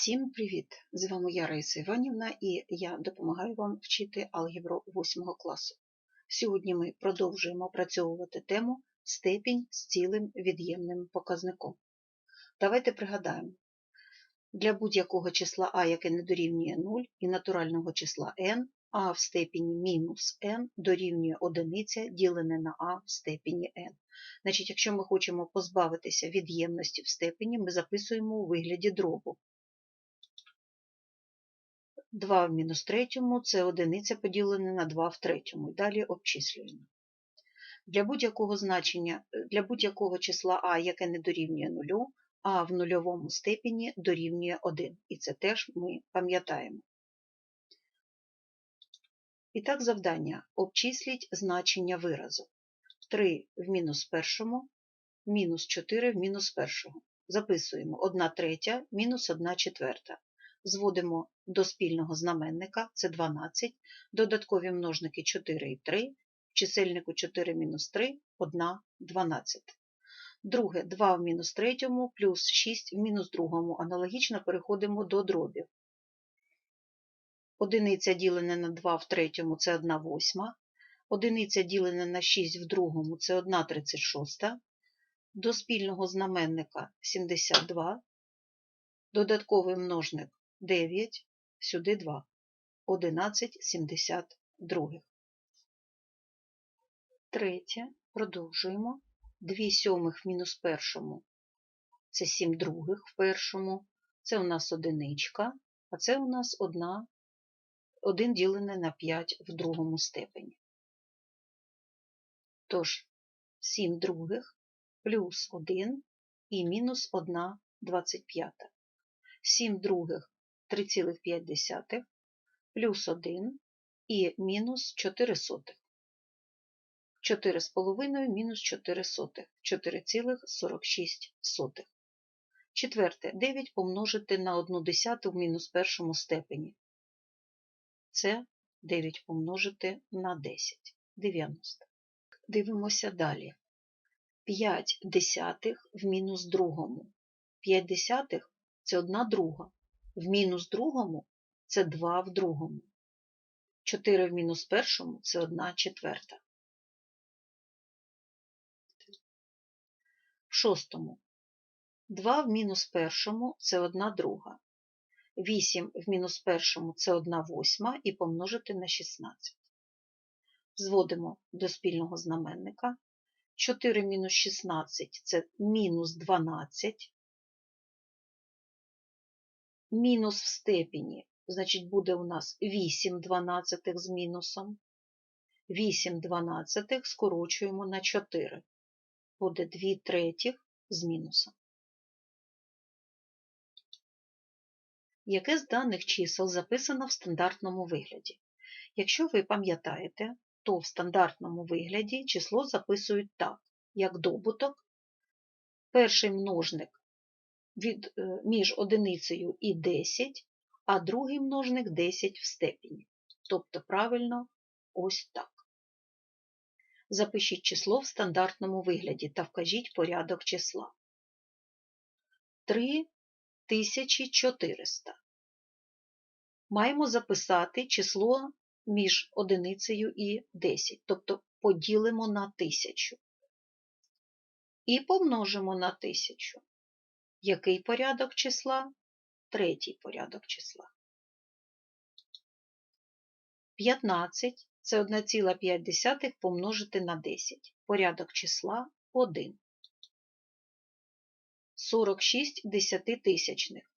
Всім привіт! З вами я Раїса Іванівна і я допомагаю вам вчити алгебру 8 класу. Сьогодні ми продовжуємо опрацьовувати тему степінь з цілим від'ємним показником. Давайте пригадаємо, для будь-якого числа а, яке не дорівнює 0, і натурального числа n, а в степені мінус n дорівнює одиниця, ділене на а в степені n. Значить, якщо ми хочемо позбавитися від'ємності в степені, ми записуємо у вигляді дробу. 2 в мінус третьому це одиниця поділене на 2 в третьому. Далі обчислюємо. Для будь-якого значення, для будь-якого числа а, яке не дорівнює нулю, а в нульовому степені дорівнює 1. І це теж ми пам'ятаємо. І так, завдання. Обчисліть значення виразу. 3 в мінус першому, мінус 4 в мінус першому. Записуємо 1 третя мінус 1 четверта. Зводимо до спільного знаменника, це 12, додаткові множники 4 і 3, в чисельнику 4 мінус 3, 1 12. Друге, 2 в мінус третьому плюс 6 в мінус другому. Аналогічно переходимо до дробів. Одиниця ділене на 2 в третьому це 1 восьма. Одиниця ділене на 6 в другому це 1 36. До спільного знаменника 72. Додатковий множник 9, сюди 2, 11 72. Третє, продовжуємо. 2 сьомих в мінус першому, це 7 других в першому, це у нас одиничка, а це у нас 1, 1 ділене на 5 в другому степені. Тож, 7 других плюс 1 і мінус 1 25. 7 других 3,5 плюс 1 і мінус 4 сотих. 4,5 мінус 4 сотих. 4,46. Четверте. 9 помножити на 1 десяту в мінус першому степені. Це 9 помножити на 10. 90. Дивимося далі. 5 десятих в мінус другому. 5 десятих – це 1 друга. В мінус другому це 2 в другому. 4 в мінус першому це 1 четверта. В шостому. 2 в мінус першому це 1 друга. 8 в мінус першому це 1 восьма і помножити на 16. Зводимо до спільного знаменника. 4 мінус 16 це мінус 12 мінус в степені, значить, буде у нас 8 дванадцятих з мінусом. 8 дванадцятих скорочуємо на 4. Буде 2 третіх з мінусом. Яке з даних чисел записано в стандартному вигляді? Якщо ви пам'ятаєте, то в стандартному вигляді число записують так, як добуток. Перший множник від, е, між одиницею і 10, а другий множник 10 в степені. Тобто правильно ось так. Запишіть число в стандартному вигляді та вкажіть порядок числа. 3400. Маємо записати число між одиницею і 10, тобто поділимо на 1000. І помножимо на 1000. Який порядок числа? Третій порядок числа. 15 це 1,5 помножити на 10. Порядок числа 1. 46 десятитисячних.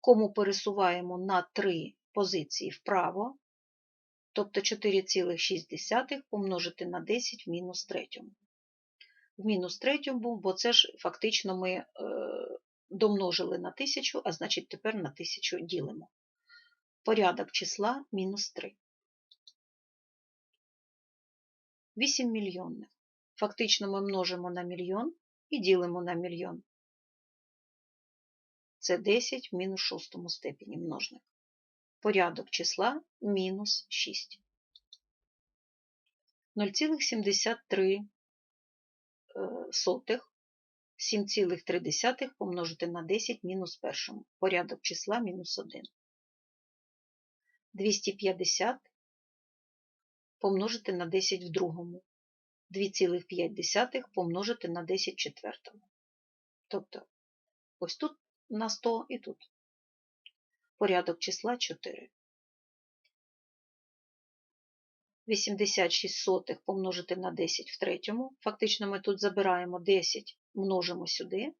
Кому пересуваємо на 3 позиції вправо, тобто 4,6 помножити на 10 в мінус третьому в мінус третьому бо це ж фактично ми е, домножили на тисячу, а значить тепер на тисячу ділимо. Порядок числа мінус 3. 8 мільйонних. Фактично ми множимо на мільйон і ділимо на мільйон. Це 10 в мінус шостому степені множник. Порядок числа мінус 6. 0,73 сотих 7,3 помножити на 10 мінус першому. Порядок числа мінус 1. 250 помножити на 10 в другому. 2,5 помножити на 10 в четвертому. Тобто, ось тут на 100 і тут. Порядок числа 4. 86 помножити на 10 в третьому. Фактично ми тут забираємо 10, множимо сюди.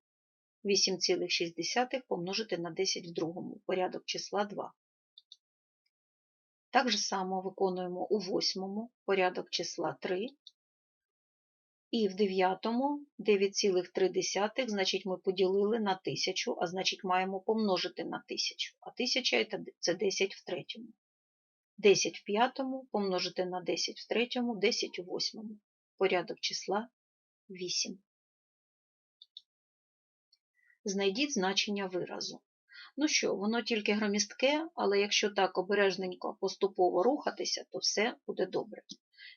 8,6 помножити на 10 в другому. Порядок числа 2. Так же само виконуємо у восьмому порядок числа 3. І в дев'ятому 9,3, значить ми поділили на 1000, а значить маємо помножити на 1000. А 1000 – це 10 в третьому. 10 в п'ятому помножити на 10 в третьому, 10 у восьмому. Порядок числа 8. Знайдіть значення виразу. Ну що, воно тільки громістке, але якщо так обережненько поступово рухатися, то все буде добре.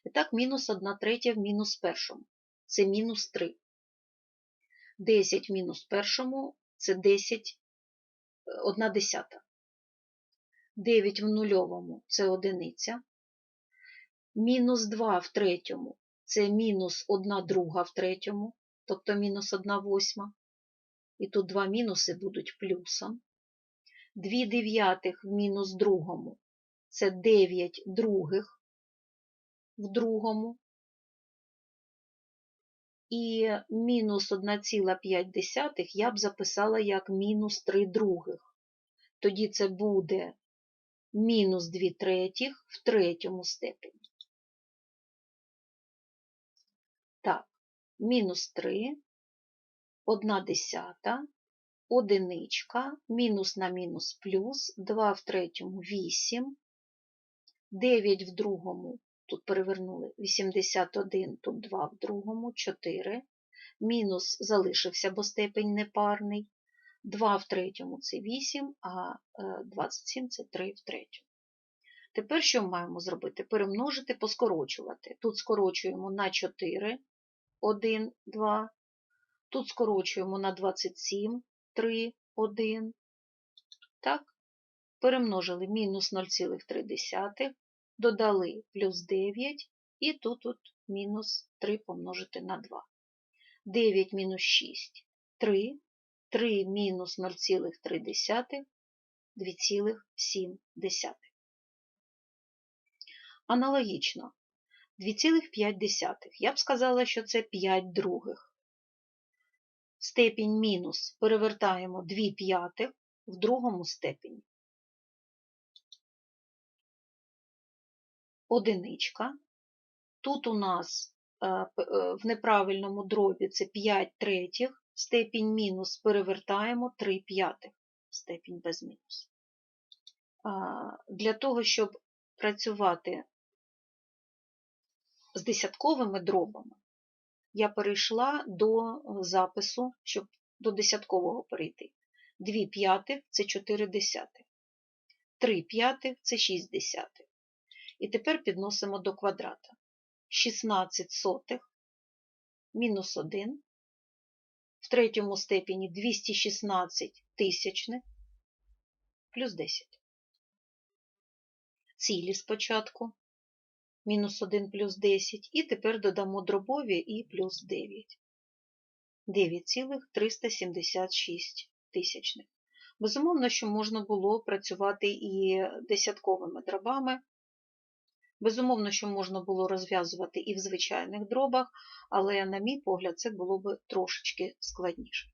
І так, мінус 1 третя в мінус першому. Це мінус 3. 10 в мінус першому це 10, 1 десята. 9 в нульовому це одиниця. Мінус 2 в третьому це мінус 1 друга в третьому, тобто мінус 1 восьма. І тут два мінуси будуть плюсом. 2 дев'ятих в мінус другому це 9 других в другому. І мінус 1,5 я б записала як мінус 3 других. Тоді це буде мінус 2 третіх в третьому степені. Так, мінус 3, 1 десята, одиничка, мінус на мінус плюс, 2 в третьому 8, 9 в другому, тут перевернули 81, тут 2 в другому, 4, мінус залишився, бо степень непарний, 2 в третьому це 8, а 27 це 3 в третьому. Тепер що маємо зробити? Перемножити, поскорочувати. Тут скорочуємо на 4, 1, 2. Тут скорочуємо на 27, 3, 1. Так, перемножили мінус 0,3, додали плюс 9, і тут тут мінус 3 помножити на 2. 9 мінус 6 3, 3 мінус 0,3 2,7. Аналогічно, 2,5. Я б сказала, що це 5 других. Степінь мінус перевертаємо 2 п'ятих в другому степені. Одиничка. Тут у нас в неправильному дробі це 5 третіх, степінь мінус перевертаємо 3 п'ятих, степінь без мінус. Для того, щоб працювати з десятковими дробами, я перейшла до запису, щоб до десяткового перейти. 2 п'ятих – це 4 десятих. 3 п'ятих – це 6 десятих. І тепер підносимо до квадрата. 16 сотих мінус 1. В третьому степені 216 тисячних плюс 10. Цілі спочатку мінус 1 плюс 10, і тепер додамо дробові і плюс 9. 9,376 тисячних. Безумовно, що можна було працювати і десятковими дробами. Безумовно, що можна було розв'язувати і в звичайних дробах, але, на мій погляд, це було б трошечки складніше.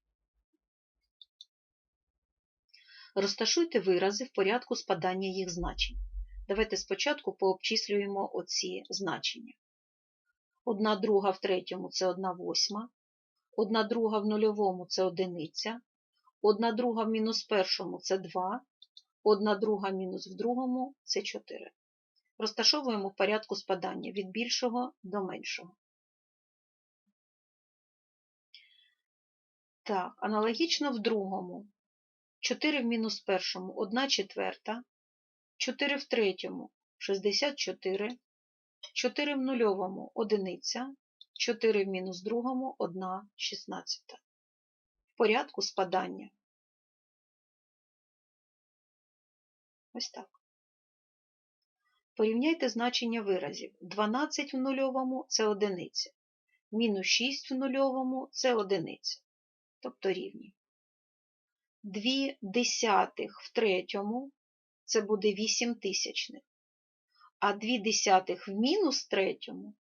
Розташуйте вирази в порядку спадання їх значень. Давайте спочатку пообчислюємо оці значення. Одна друга в третьому це одна восьма, одна друга в нульовому це одиниця, одна друга в мінус першому це 2, одна друга мінус в другому це 4. Розташовуємо в порядку спадання від більшого до меншого. Так, аналогічно в другому. 4 в мінус першому 1 четверта, 4 в третьому 64, 4 в нульовому одиниця, 4 в мінус другому 1 шістнадцята. в порядку спадання. Ось так. Порівняйте значення виразів. 12 в нульовому це одиниця. Мінус 6 в нульовому це одиниця. Тобто рівні. 2 десятих в третьому це буде 8 тисячних. А 2 десятих в мінус третьому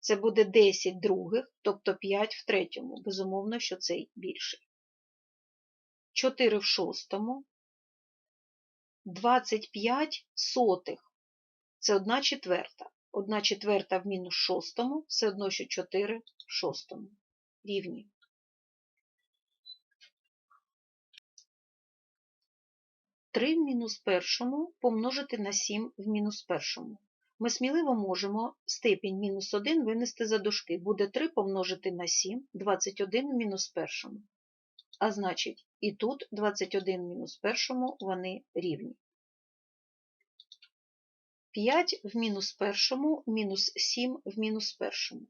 це буде 10 других, тобто 5 в третьому. Безумовно, що цей більший. 4 в шостому. 25 сотих. Це 1 четверта. 1 четверта в мінус шостому, все одно, що 4 в шостому. Рівні. Три в мінус першому помножити на 7 в мінус першому. Ми сміливо можемо степінь мінус 1 винести за дужки. Буде 3 помножити на 7, 21 в мінус першому. А значить, і тут 21 в мінус першому вони рівні. 5 в мінус першому, мінус 7 в мінус першому.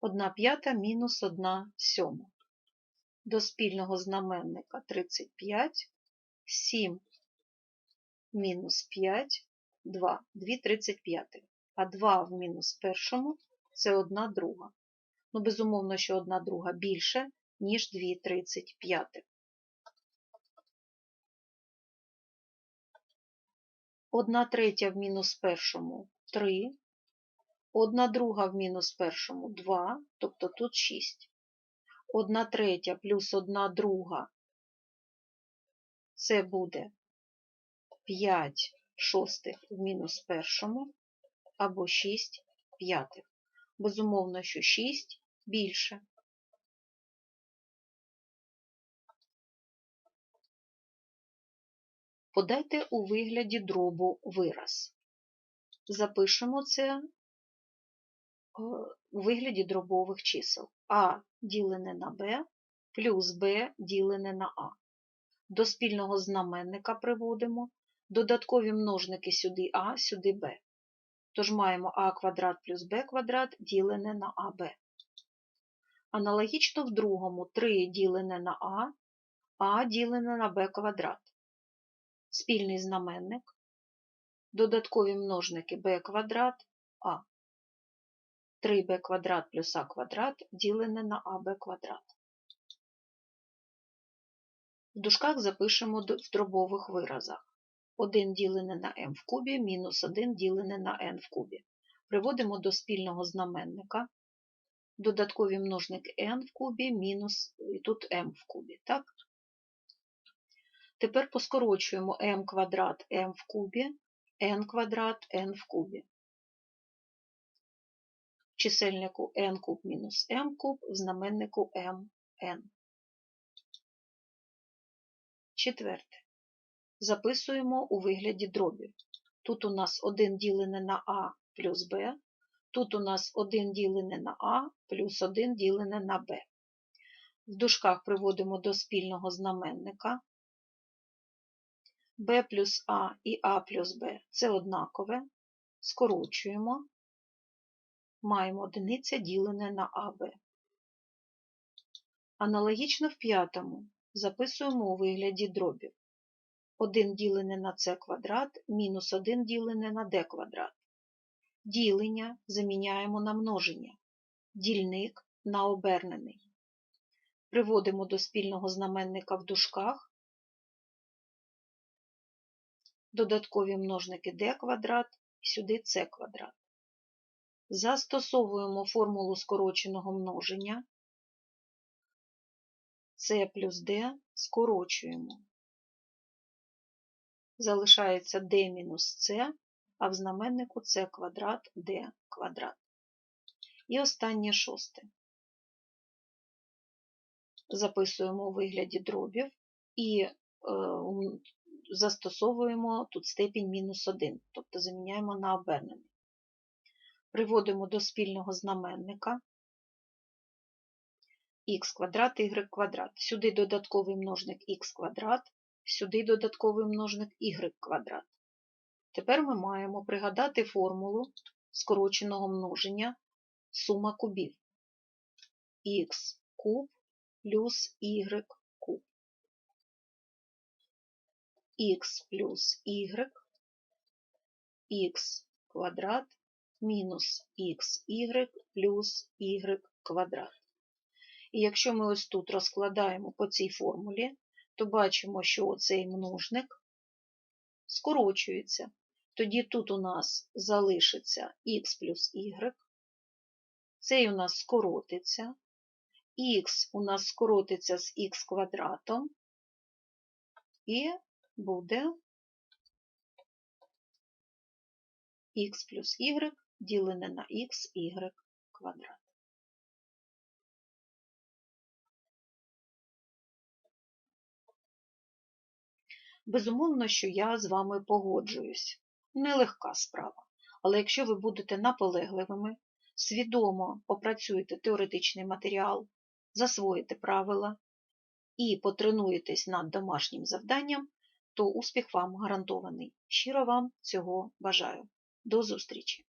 Одна п'ята мінус одна сьома. До спільного знаменника 35, 7 мінус 5, 2, 2 35. А 2 в мінус першому це одна друга. Ну, безумовно, що одна друга більше, ніж 2 35. Одна третя в мінус першому 3, одна друга в мінус першому 2, тобто тут 6. Одна третя плюс одна друга це буде 5 шостих в мінус першому або 6 п'ятих. Безумовно, що 6 більше. Подайте у вигляді дробу вираз. Запишемо це у вигляді дробових чисел. А ділене на Б плюс Б ділене на А. До спільного знаменника приводимо. Додаткові множники сюди А, сюди Б. Тож маємо А квадрат плюс Б квадрат ділене на АБ. Аналогічно в другому 3 ділене на А, А ділене на Б квадрат спільний знаменник, додаткові множники b квадрат а. 3b квадрат плюс а квадрат ділене на аб квадрат. В дужках запишемо в дробових виразах. 1 ділене на m в кубі мінус 1 ділене на n в кубі. Приводимо до спільного знаменника. Додаткові множники n в кубі мінус і тут m в кубі. Так? Тепер поскорочуємо m квадрат m в кубі, n квадрат n в кубі. В чисельнику n куб мінус m куб, в знаменнику mn. Четверте. Записуємо у вигляді дробів. Тут у нас 1 ділене на а плюс b, тут у нас 1 ділене на а плюс 1 ділене на b. В дужках приводимо до спільного знаменника b плюс А і А плюс Б це однакове. Скорочуємо. Маємо одиниця ділене на АБ. Аналогічно в п'ятому записуємо у вигляді дробів. 1 ділене на С квадрат мінус 1 ділене на d квадрат. Ділення заміняємо на множення. Дільник на обернений. Приводимо до спільного знаменника в дужках додаткові множники d квадрат і сюди c квадрат. Застосовуємо формулу скороченого множення. c плюс d скорочуємо. Залишається d мінус c, а в знаменнику c квадрат d квадрат. І останнє шосте. Записуємо у вигляді дробів і е, застосовуємо тут степінь мінус 1, тобто заміняємо на обернений. Приводимо до спільного знаменника х квадрат y квадрат. Сюди додатковий множник х квадрат, сюди додатковий множник y квадрат. Тепер ми маємо пригадати формулу скороченого множення сума кубів. х куб плюс y куб. Х плюс y, х квадрат мінус xy плюс y квадрат. І якщо ми ось тут розкладаємо по цій формулі, то бачимо, що оцей множник скорочується. Тоді тут у нас залишиться х плюс y, цей у нас скоротиться, х у нас скоротиться з х квадратом, і буде х плюс y ділене на х y квадрат. Безумовно, що я з вами погоджуюсь. Нелегка справа. Але якщо ви будете наполегливими, свідомо попрацюєте теоретичний матеріал, засвоїте правила і потренуєтесь над домашнім завданням, то успіх вам гарантований. Щиро вам цього бажаю. До зустрічі!